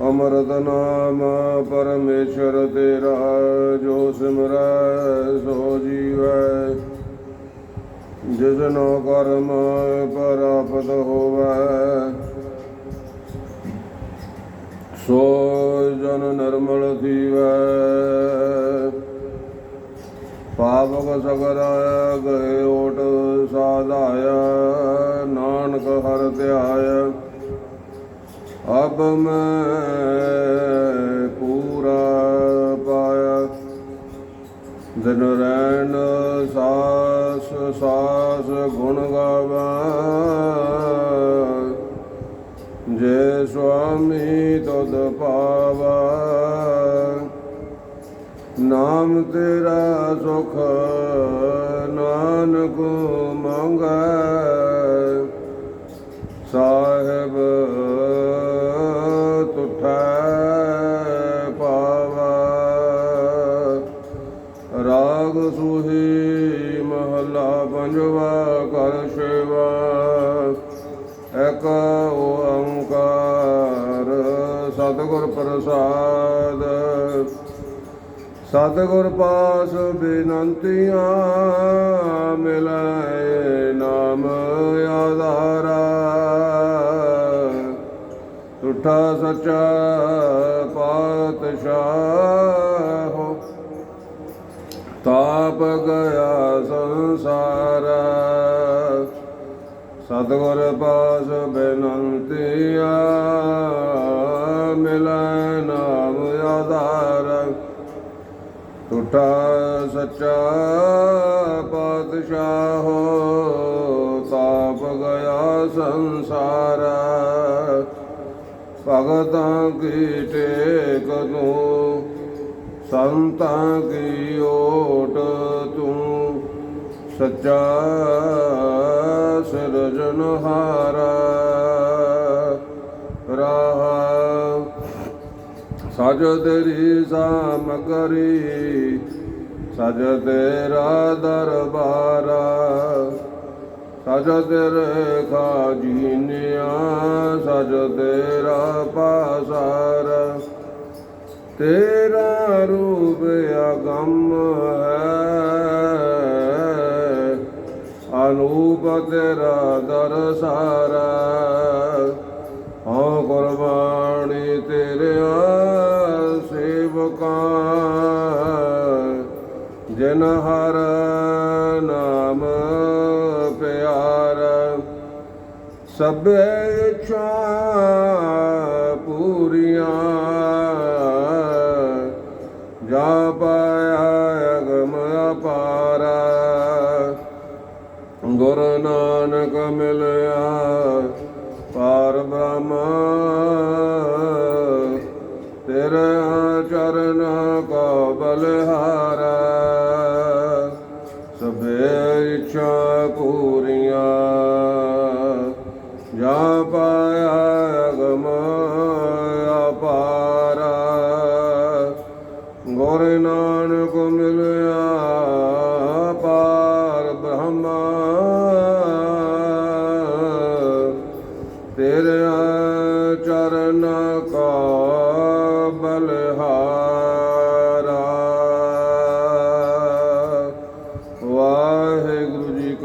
ਅਮਰਤ ਨਾਮ ਪਰਮੇਸ਼ਰ ਤੇਰਾ, ਜੋ ਸਿਮਰੈ ਸੋ ਜੀਵੈ। ਜਿਸਨੋ ਕਰਮ ਪ੍ਰਾਪਤ ਹੋਵੈ, ਸੋ ਜਨ ਨਿਰਮਲ ਥੀਵੈ ਪਾਵਕ ਸਗਰ ਗਏ ਓਟ ਸਾਧਾਇਆ, ਨਾਨਕ ਹਰ ਧਿਆਇਆ। ਅਬ ਮੈਂ ਪੂਰਾ ਪਾਇਆ। ਦਿਨ ਰੈਣ ਸਾਸ ਸਾਸ ਗੁਣ ਗਾਵਾ। ਜੇ ਸੁਆਮੀ ਤੁਧ ਪਾਵਾ। ਨਾਮ ਤੇਰਾ ਸੁਖ ਨਾਨਕ ਤੁਠੈ ਪਾਵਾ। ਰਾਗ ਸੁਹੀ ਮਹਲਾ ਪੰਜਵਾ ਕਰ ਸੇਵਾ ਇਕ ਓੰਕਾਰ, ਸਤਿਗੁਰ ਪ੍ਰਸਾਦ। ਸਤਿਗੁਰ ਪਾਸ ਬੇਨੰਤੀਆਂ ਟੁੱਟਾ ਸੱਚਾ ਪਾਤਸ਼ਾਹ। ਤਾਪ ਗਿਆ ਸੰਸਾਰ। ਸਤਿਗੁਰ ਪਾਸ ਬੇਨੰਤੀਆ ਮਿਲੈ ਨਾਮ ਆਧਾਰ। ਟੁੱਟਾ ਸੱਚਾ ਪਾਤਸ਼ਾਹ, ਤਾਪ ਗਿਆ ਸੰਸਾਰ। ਭਗਤਾਂ ਕੀ ਟੇਕ ਤੂੰ? ਸੰਤਾਂ ਕੀ ਓਟ ਤੂੰ? ਸੱਚਾ ਸਿਰਜਨਹਾਰਾ ਰਾਹ। ਸਜ ਤੇਰੀ ਸਾਮਗਰੀ ਸਜ ਤੇਰਾ ਦਰਬਾਰਾ। ਸਜ ਤੇਰੇ ਖਾਜੀਨਿਆ ਸਜ ਤੇਰਾ ਪਾਸਾਰ। ਤੇਰਾ ਰੂਪ ਅਗੰਮ ਹੈ, ਅਨੂਪ ਤੇਰਾ ਦਰਸਾਰਾ। ਹਾਂ ਕੁਰਬਾਨੀ ਤੇਰਿਆਂ ਸੇਵਕਾਂ, ਜਿਨ ਹਰ ਪਿਆਰਾ, ਸਭੇ ਇੱਛਾ ਪੂਰੀਆਂ। ਜਾ ਪਾਇਆ ਅਗਮ ਅਪਾਰਾ, ਗੁਰ ਨਾਨਕ ਮਿਲਿਆ, ਪਾਰ ਬ੍ਰਹਮ। ਤੇਰੇ ਚਰਨ ਕੋ ਬਲਿਹਾਰਾ ਪੂਰੀਆਂ। ਜਾ ਪਾਇਆ ਅਗਮ ਅਪਾਰਾ। ਗੁਰ ਨਾਨਕ ਮਿਲਿਆ ਪਾਰ ਬ੍ਰਹਮ। ਤੇਰੇ ਚਰਨ ਕਾ